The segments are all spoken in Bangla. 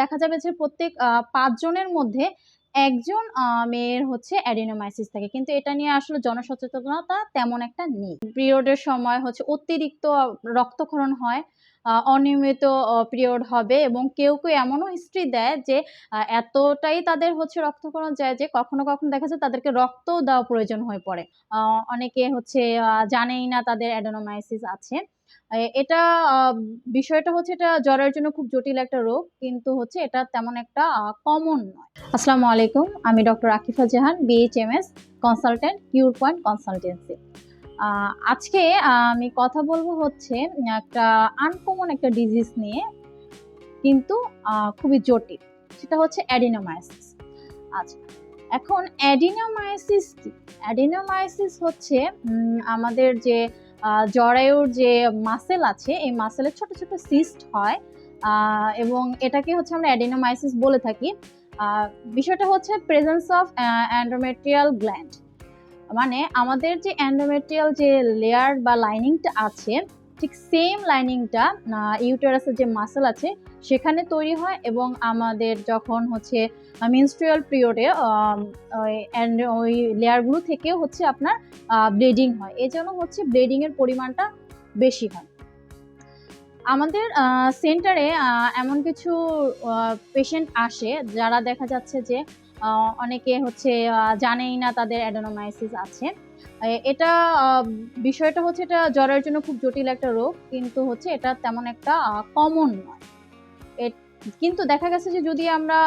দেখা যাবে যে প্রত্যেক পাঁচজনের মধ্যে একজন মেয়ের হচ্ছে অ্যাডিনোমাইসিস থাকে। কিন্তু এটা নিয়ে আসলে জনসচেতনতা তেমন একটা নেই। পিরিয়ডের সময় হচ্ছে অতিরিক্ত রক্তক্ষরণ হয় অনিয়মিত পিরিয়ড হবে এবং কেউ কেউ এমনও হিস্ট্রি দেয় যে এতটাই তাদের হচ্ছে রক্তক্ষরণ যায় যে কখনো কখনো দেখা যায় তাদেরকে রক্ত দেওয়া প্রয়োজন হয়ে পড়ে। অনেকে হচ্ছে জানেই না তাদের অ্যাডেনোমাইসিস আছে। এটা বিষয়টা হচ্ছে এটা জ্বরের জন্য খুব জটিল একটা রোগ, কিন্তু হচ্ছে এটা তেমন একটা কমন নয়। আসসালামু আলাইকুম, আমি doctor Akifa Jahan BHMS consultant cure point consultancy আজকে আমি কথা বলব হচ্ছে, একটা আনকমন একটা ডিজিজ নিয়ে, কিন্তু খুবই জটিল। সেটা হচ্ছে অ্যাডিনোমায়াসিস আচ্ছা এখন অ্যাডিনোমায়াসিস কি? অ্যাডিনোমায়াসিস হচ্ছে আমাদের যে জরায়ুর যে মাসেল আছে, এই মাসেলের ছোট ছোট সিস্ট হয় এবং এটাকে হচ্ছে আমরা অ্যাডিনোমাইসিস বলে থাকি। বিষয়টা হচ্ছে প্রেজেন্স অফ অ্যান্ড্রোমেট্রিয়াল গ্ল্যান্ড মানে আমাদের যে অ্যান্ড্রোমেট্রিয়াল যে লেয়ার বা লাইনিংটা আছে ঠিক সেম লাইনিংটা ইউটেরাসের যে মাসেল আছে, সেখানে তৈরি হয় এবং আমাদের যখন হচ্ছে মিনস্ট্রিয়াল পিরিয়ডে ওই লেয়ারগুলো থেকেও হচ্ছে আপনার ব্লিডিং হয়। এই জন্য হচ্ছে ব্লিডিংয়ের পরিমাণটা বেশি হয়। আমাদের সেন্টারে এমন কিছু পেশেন্ট আসে যারা দেখা যাচ্ছে যে অনেকে হচ্ছে জানেই না তাদের অ্যাডেনোমাইসিস আছে। এটা বিষয়টা হচ্ছে এটা জ্বরের জন্য খুব জটিল একটা রোগ, কিন্তু হচ্ছে এটা তেমন একটা কমন নয়। কিন্তু দেখা গেছে যে যদি আমরা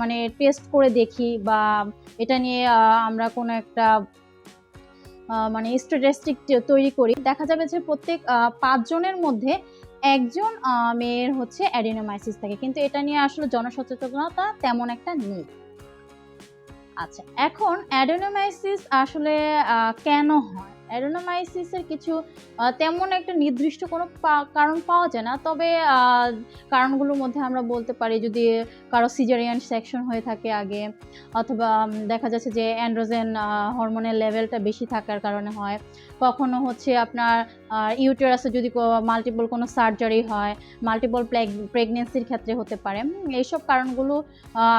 মানে টেস্ট করে দেখি বা এটা নিয়ে আমরা কোনো একটা মানে স্ট্যাটিস্টিক তৈরি করি, দেখা যাবে যে প্রত্যেক পাঁচজনের মধ্যে একজন মেয়ের হচ্ছে অ্যাডিনোমাইসিস থাকে। কিন্তু এটা নিয়ে আসলে জনসচেতনতা তেমন একটা নেই। আচ্ছা এখন অ্যাডেনোমাইসিস আসলে কেন হয়? অ্যাডেনোমাইসিসের কিছু তেমন একটা নির্দিষ্ট কোনো কারণ পাওয়া যায় না। তবে কারণগুলোর মধ্যে আমরা বলতে পারি যদি কারও সিজারিয়ান সেকশন হয়ে থাকে আগে, অথবা দেখা যাচ্ছে যে অ্যান্ড্রোজেন হরমোনের লেভেলটা বেশি থাকার কারণে হয়। কখনো হচ্ছে আপনার ইউটেরাসে যদি মাল্টিপল কোনো সার্জারি হয় মাল্টিপল প্রেগনেন্সির ক্ষেত্রে হতে পারে। এইসব কারণগুলো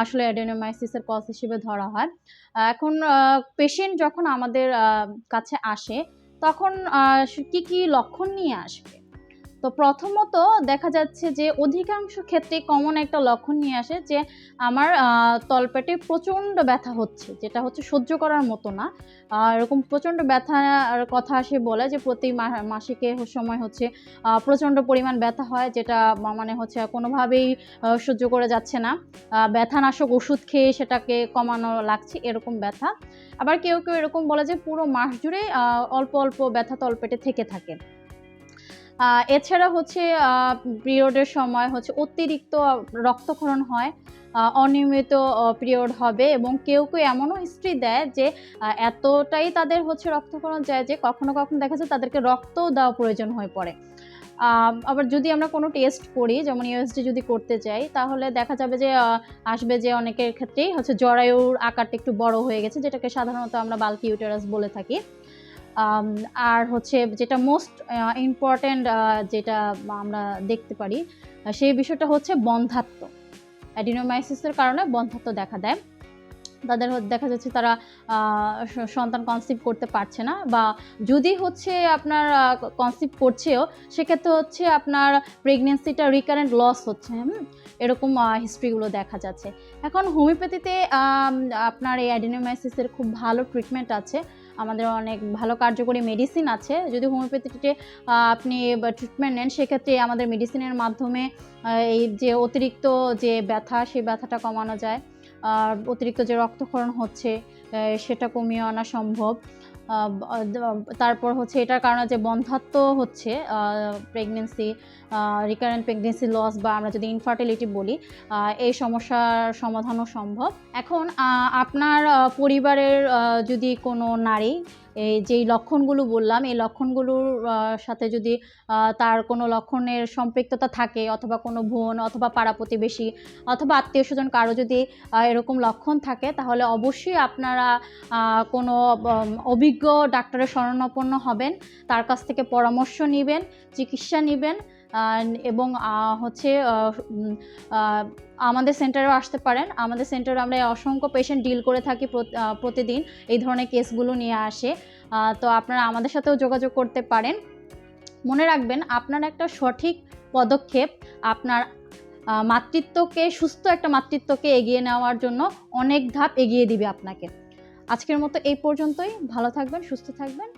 আসলে অ্যাডেনোমাইসিসের কজ হিসেবে ধরা হয়। এখন পেশেন্ট যখন আমাদের কাছে আসে তখন কি কি লক্ষণ নিয়ে আসবে? তো প্রথমত দেখা যাচ্ছে যে অধিকাংশ ক্ষেত্রে কমন একটা লক্ষণ নিয়ে আসে যে আমার তলপেটে প্রচণ্ড ব্যথা হচ্ছে, যেটা হচ্ছে সহ্য করার মতো না। এরকম প্রচণ্ড ব্যথার কথা সে বলে যে প্রতি মাসিকে সময় হচ্ছে প্রচণ্ড পরিমাণ ব্যথা হয়, যেটা মানে হচ্ছে কোনোভাবেই সহ্য করে যাচ্ছে না। ব্যথানাশক ওষুধ খেয়ে সেটাকে কমানো লাগছে, এরকম ব্যথা। আবার কেউ কেউ এরকম বলে যে পুরো মাস জুড়ে অল্প অল্প ব্যথা তলপেটে থেকে থাকে। এছাড়া হচ্ছে পিরিয়ডের সময় হচ্ছে অতিরিক্ত রক্তক্ষরণ হয় অনিয়মিত পিরিয়ড হবে এবং কেউ কেউ এমনও হিস্ট্রি দেয় যে এতটাই তাদের হচ্ছে রক্তক্ষরণ যায় যে কখনো কখনো দেখা যায় তাদেরকে রক্ত দেওয়া প্রয়োজন হয়ে পড়ে। আবার যদি আমরা কোনো টেস্ট করি, যেমন ইউএসডি যদি করতে চাই তাহলে দেখা যাবে যে আসবে যে অনেকের ক্ষেত্রেই হচ্ছে জরায়ুর আকারটা একটু বড় হয়ে গেছে, যেটাকে সাধারণত আমরা বাল্কি ইউটেরাস বলে থাকি। আর হচ্ছে যেটা মোস্ট ইম্পর্ট্যান্ট যেটা আমরা দেখতে পারি সেই বিষয়টা হচ্ছে বন্ধাত্ম। অ্যাডিনোমাইসিসের কারণে বন্ধাত্ম দেখা দেয়। তাদের দেখা যাচ্ছে তারা সন্তান কনসিভ করতে পারছে না বা যদি হচ্ছে আপনার কনসিভ করছেও, সেক্ষেত্রে হচ্ছে আপনার প্রেগনেন্সিটা রিকারেন্ট লস হচ্ছে, হুম? এরকম হিস্ট্রিগুলো দেখা যাচ্ছে। এখন হোমিওপ্যাথিতে আপনার এই অ্যাডিনোমাইসিসের খুব ভালো ট্রিটমেন্ট আছে। আমাদের অনেক ভালো কার্যকরী মেডিসিন আছে। যদি হোমিওপ্যাথিতে আপনি ট্রিটমেন্ট নেন, সেক্ষেত্রে আমাদের মেডিসিনের মাধ্যমে এই যে অতিরিক্ত যে ব্যথা, সেই ব্যথাটা কমানো যায়। অতিরিক্ত যে রক্তক্ষরণ হচ্ছে সেটা কমিয়ে আনা সম্ভব। তারপর হচ্ছে এটার কারণে যে বন্ধাত্ম হচ্ছে প্রেগনেন্সি রিকারেন্ট প্রেগনেন্সি লস বা আমরা যদি ইনফার্টিলিটি বলি এই সমস্যার সমাধানও সম্ভব। এখন আপনার পরিবারের যদি কোনো নারী যেই লক্ষণগুলো বললাম, এই লক্ষণগুলোর সাথে যদি তার কোনো লক্ষণের সম্পৃক্ততা থাকে অথবা কোনো বোন অথবা পাড়া প্রতিবেশী অথবা আত্মীয় স্বজন কারও যদি এরকম লক্ষণ থাকে, তাহলে অবশ্যই আপনারা কোনো অভিজ্ঞ ডাক্তারের শরণাপন্ন হবেন, তার কাছ থেকে পরামর্শ নেবেন, চিকিৎসা নেবেন এবং হচ্ছে আমাদের সেন্টারেও আসতে পারেন। আমাদের সেন্টারে আমরা অসংখ্য পেশেন্ট ডিল করে থাকি প্রতিদিন এই ধরনের কেসগুলো নিয়ে আসে। তো আপনারা আমাদের সাথেও যোগাযোগ করতে পারেন। মনে রাখবেন, আপনার একটা সঠিক পদক্ষেপ, আপনার মাতৃত্বকে, সুস্থ একটা মাতৃত্বকে এগিয়ে নেওয়ার জন্য অনেক ধাপ এগিয়ে দিবে আপনাকে। আজকের মতো এই পর্যন্তই। ভালো থাকবেন, সুস্থ থাকবেন।